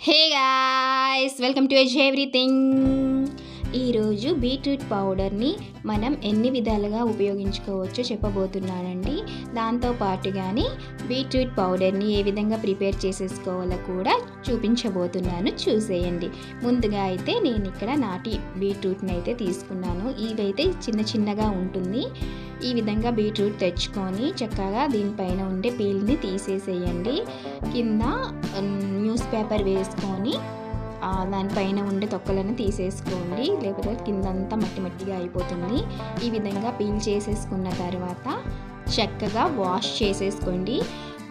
Hey guys welcome to ez everything. ఈరోజు beetroot పౌడర్ని మనం ఎన్ని విధాలుగా ఉపయోగించుకోవచ్చో చెప్పబోతున్నానండి. దాంతో పాటుగానే బీట్రూట్ పౌడర్ని ఏ విధంగా ప్రిపేర్ చేసేసుకోవాలో కూడా చూపించబోతున్నాను. చూసేయండి. ముందుగా అయితే నేను ఇక్కడ నాటి బీట్రూట్ని అయితే తీసుకున్నాను. ఇదైతే చిన్న చిన్నగా ఉంటుంది. ఈ విధంగా బీట్రూట్ తెచ్చుకొని చక్కగా దీనిపైన ఉండే పీల్ని తీసేసేయండి. కింద న్యూస్ పేపర్ వేసుకొని దానిపైన ఉండే తొక్కలను తీసేసుకోండి. లేకపోతే కిందంతా మట్టి మట్టిగా అయిపోతుంది. ఈ విధంగా పీల్ చేసేసుకున్న తర్వాత చక్కగా వాష్ చేసేసుకోండి.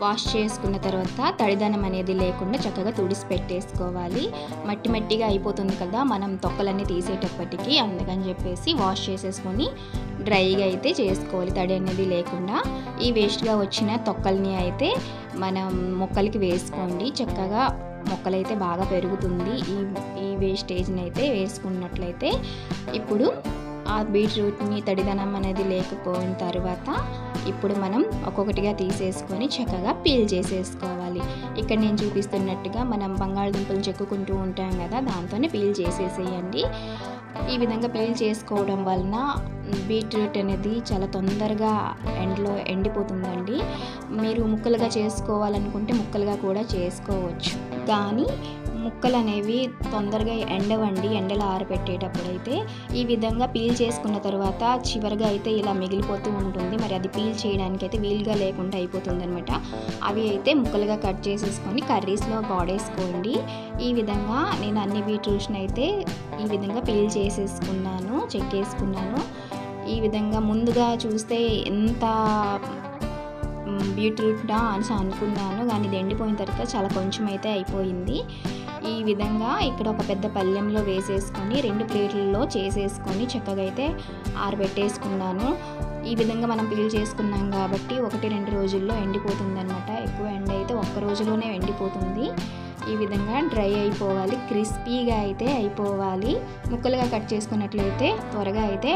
వాష్ చేసుకున్న తర్వాత తడిదనం అనేది లేకుండా చక్కగా తుడిసి పెట్టేసుకోవాలి. మట్టి మట్టిగా అయిపోతుంది కదా మనం తొక్కలన్నీ తీసేటప్పటికి. అందుకని చెప్పేసి వాష్ చేసేసుకొని డ్రైగా అయితే చేసుకోవాలి. తడి అనేది లేకుండా. ఈ వేస్ట్గా వచ్చిన తొక్కల్ని అయితే మనం మొక్కలకి వేసుకోండి. చక్కగా మొక్కలైతే బాగా పెరుగుతుంది. ఈ ఈ వేస్టేజ్ని అయితే వేసుకున్నట్లయితే ఇప్పుడు ఆ బీట్రూట్ని తడిదనం అనేది లేకపోయిన తర్వాత ఇప్పుడు మనం ఒక్కొక్కటిగా తీసేసుకొని చక్కగా పీల్ చేసేసుకోవాలి. ఇక్కడ నేను చూపిస్తున్నట్టుగా మనం బంగాళదుంపలు చెక్కుకుంటూ ఉంటాం కదా దాంతోనే పీల్ చేసేసేయండి. ఈ విధంగా పీల్ చేసుకోవడం వలన బీట్రూట్ అనేది చాలా తొందరగా ఎండలో ఎండిపోతుందండి. మీరు ముక్కలుగా చేసుకోవాలనుకుంటే ముక్కలుగా కూడా చేసుకోవచ్చు. కానీ ముక్కలు అనేవి తొందరగా ఎండవండి ఎండలో ఆరబెట్టేటప్పుడు అయితే ఈ విధంగా పీల్ చేసుకున్న తర్వాత చివరిగా అయితే ఇలా మిగిలిపోతూ ఉంటుంది. మరి అది పీల్ చేయడానికి అయితే వీలుగా లేకుండా అయిపోతుంది అనమాట అవి అయితే ముక్కలుగా కట్ చేసేసుకొని కర్రీస్లో వాడేసుకోండి. ఈ విధంగా నేను అన్ని బీట్రూట్స్ని అయితే ఈ విధంగా పీల్ చేసేసుకున్నాను చెక్కేసుకున్నాను. ఈ విధంగా ముందుగా చూస్తే ఎంత బీట్రూటా అని అనుకున్నాను. కానీ ఇది ఎండిపోయిన తర్వాత చాలా కొంచెం అయితే అయిపోయింది. ఈ విధంగా ఇక్కడ ఒక పెద్ద పళ్ళెంలో వేసేసుకొని రెండు ప్లేట్లలో చేసేసుకొని చక్కగా అయితే ఆరబెట్టేసుకున్నాను. ఈ విధంగా మనం పీల్ చేసుకున్నాం కాబట్టి ఒకటి రెండు రోజుల్లో ఎండిపోతుంది అనమాట ఎక్కువ ఎండ అయితే ఒక్క రోజులోనే ఎండిపోతుంది. ఈ విధంగా డ్రై అయిపోవాలి క్రిస్పీగా అయితే అయిపోవాలి. ముక్కలుగా కట్ చేసుకున్నట్లయితే త్వరగా అయితే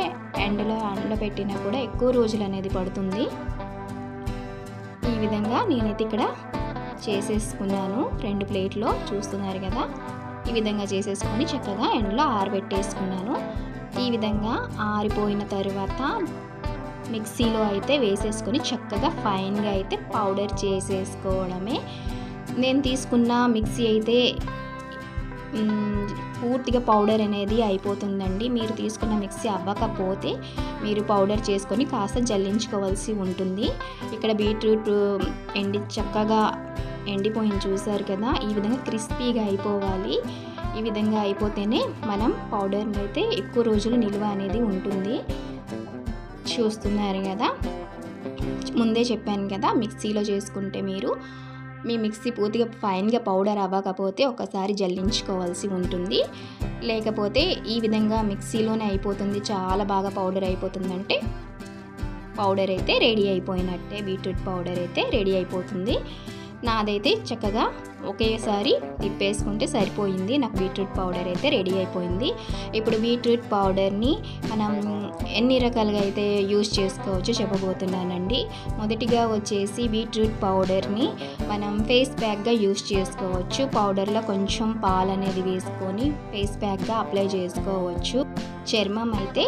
ఎండలో ఎండబెట్టినా కూడా ఎక్కువ రోజులు అనేది పడుతుంది. ఈ విధంగా నేనైతే ఇక్కడ చేసేసుకున్నాను. రెండు ప్లేట్లో చూస్తున్నారు కదా. ఈ విధంగా చేసేసుకొని చక్కగా ఎండలో ఆరబెట్టేసుకున్నాను. ఈ విధంగా ఆరిపోయిన తర్వాత మిక్సీలో అయితే వేసేసుకొని చక్కగా ఫైన్గా అయితే పౌడర్ చేసేసుకోవడమే. నేను తీసుకున్న మిక్సీ అయితే పూర్తిగా పౌడర్ అనేది అయిపోతుందండి. మీరు తీసుకున్న మిక్సీ అవ్వకపోతే మీరు పౌడర్ చేసుకొని కాస్త జల్లించుకోవాల్సి ఉంటుంది. ఇక్కడ బీట్రూట్ ఎండి చక్కగా ఎండిపోయింది చూసారు కదా. ఈ విధంగా క్రిస్పీగా అయిపోవాలి. ఈ విధంగా అయిపోతేనే మనం పౌడర్ అయితే ఎక్కువ రోజులు నిల్వ అనేది ఉంటుంది. చూస్తున్నారు కదా. ముందే చెప్పాను కదా మిక్సీలో చేసుకుంటే మీరు మీ మిక్సీ పూర్తిగా ఫైన్గా పౌడర్ అవ్వకపోతే ఒకసారి జల్లించుకోవాల్సి ఉంటుంది. లేకపోతే ఈ విధంగా మిక్సీలోనే అయిపోతుంది. చాలా బాగా పౌడర్ అయిపోతుందంటే పౌడర్ అయితే రెడీ అయిపోయినట్టే. బీట్రూట్ పౌడర్ అయితే రెడీ అయిపోతుంది. నాదైతే చక్కగా ఒకేసారి తిప్పేసుకుంటే సరిపోయింది. నాకు బీట్రూట్ పౌడర్ అయితే రెడీ అయిపోయింది. ఇప్పుడు బీట్రూట్ పౌడర్ని మనం ఎన్ని రకాలుగా అయితే యూస్ చేసుకోవచ్చో చెప్పబోతున్నానండి. మొదటిగా వచ్చేసి బీట్రూట్ పౌడర్ని మనం ఫేస్ ప్యాక్గా యూజ్ చేసుకోవచ్చు. పౌడర్లో కొంచెం పాలు అనేది వేసుకొని ఫేస్ ప్యాక్గా అప్లై చేసుకోవచ్చు. చర్మం అయితే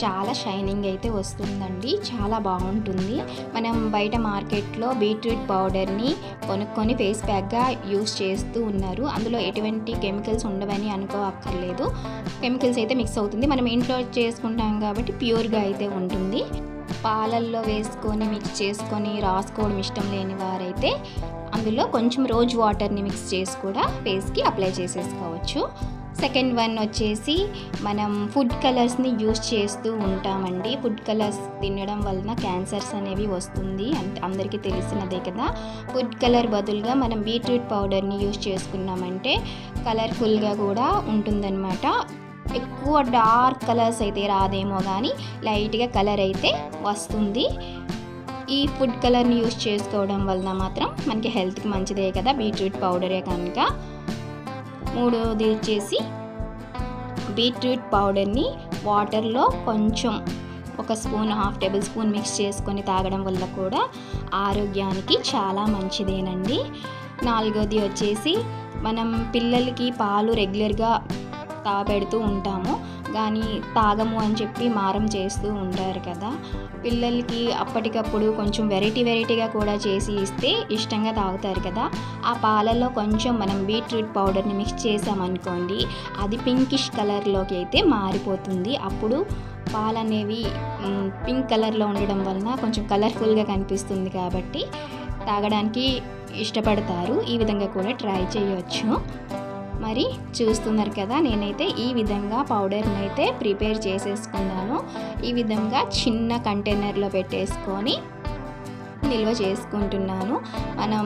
చాలా షైనింగ్ అయితే వస్తుందండి. చాలా బాగుంటుంది. మనం బయట మార్కెట్లో బీట్రూట్ పౌడర్ని కొనుక్కొని ఫేస్ ప్యాక్గా యూస్ చేస్తూ ఉన్నారు. అందులో ఎటువంటి కెమికల్స్ ఉండవని అనుకో అక్కర్లేదు కెమికల్స్ అయితే మిక్స్ అవుతుంది. మనం ఇంట్లో చేసుకుంటాం కాబట్టి ప్యూర్గా అయితే ఉంటుంది. పాలల్లో వేసుకొని మిక్స్ చేసుకొని రాసుకోవడం ఇష్టం లేని వారైతే అందులో కొంచెం రోజు వాటర్ని మిక్స్ చేసి కూడా ఫేస్కి అప్లై చేసేసుకోవచ్చు. సెకండ్ వన్ వచ్చేసి మనం ఫుడ్ కలర్స్ని యూస్ చేస్తూ ఉంటామండి. ఫుడ్ కలర్స్ తినడం వలన క్యాన్సర్స్ అనేవి వస్తుంది. అంటే అందరికీ తెలిసినదే కదా. ఫుడ్ కలర్ బదులుగా మనం బీట్రూట్ పౌడర్ని యూస్ చేసుకున్నామంటే కలర్ఫుల్గా కూడా ఉంటుందన్నమాట. ఎక్కువ డార్క్ కలర్స్ అయితే రాదేమో కానీ లైట్గా కలర్ అయితే వస్తుంది. ఈ ఫుడ్ కలర్ని యూస్ చేసుకోవడం వలన మాత్రం మనకి హెల్త్కి మంచిదే కదా బీట్రూట్ పౌడరే కనుక. మూడోది వచ్చేసి బీట్రూట్ పౌడర్ని వాటర్లో కొంచెం ఒక spoon half tablespoon mix చేసుకొని తాగడం వల్ల కూడా ఆరోగ్యానికి చాలా మంచిదేనండి. నాలుగోది వచ్చేసి మనం పిల్లలకి పాలు రెగ్యులర్గా తాగబెడుతూ ఉంటాము. కానీ తాగము అని చెప్పి మారం చేస్తూ ఉంటారు కదా. పిల్లలకి అప్పటికప్పుడు కొంచెం వెరైటీ వెరైటీగా కూడా చేసి ఇస్తే ఇష్టంగా తాగుతారు కదా. ఆ పాలలో కొంచెం మనం బీట్రూట్ పౌడర్ని మిక్స్ చేసామనుకోండి అది పింకిష్ కలర్లోకి అయితే మారిపోతుంది. అప్పుడు పాలు అనేవి పింక్ కలర్లో ఉండడం వలన కొంచెం కలర్ఫుల్గా కనిపిస్తుంది కాబట్టి తాగడానికి ఇష్టపడతారు. ఈ విధంగా కూడా ట్రై చేయొచ్చు. మరి చూస్తున్నారు కదా నేనైతే ఈ విధంగా పౌడర్ని అయితే ప్రిపేర్ చేసేసుకున్నాను. ఈ విధంగా చిన్న కంటైనర్లో పెట్టేసుకొని నిల్వ చేసుకుంటున్నాను. మనం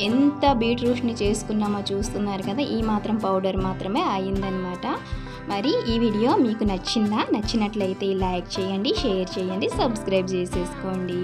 ఎంత బీట్రూట్ని చేసుకున్నామో చూస్తున్నారు కదా ఈ మాత్రం పౌడర్ మాత్రమే అయిందనమాట. మరి ఈ వీడియో మీకు నచ్చిందా? నచ్చినట్లయితే లైక్ చేయండి షేర్ చేయండి సబ్స్క్రైబ్ చేసేసుకోండి.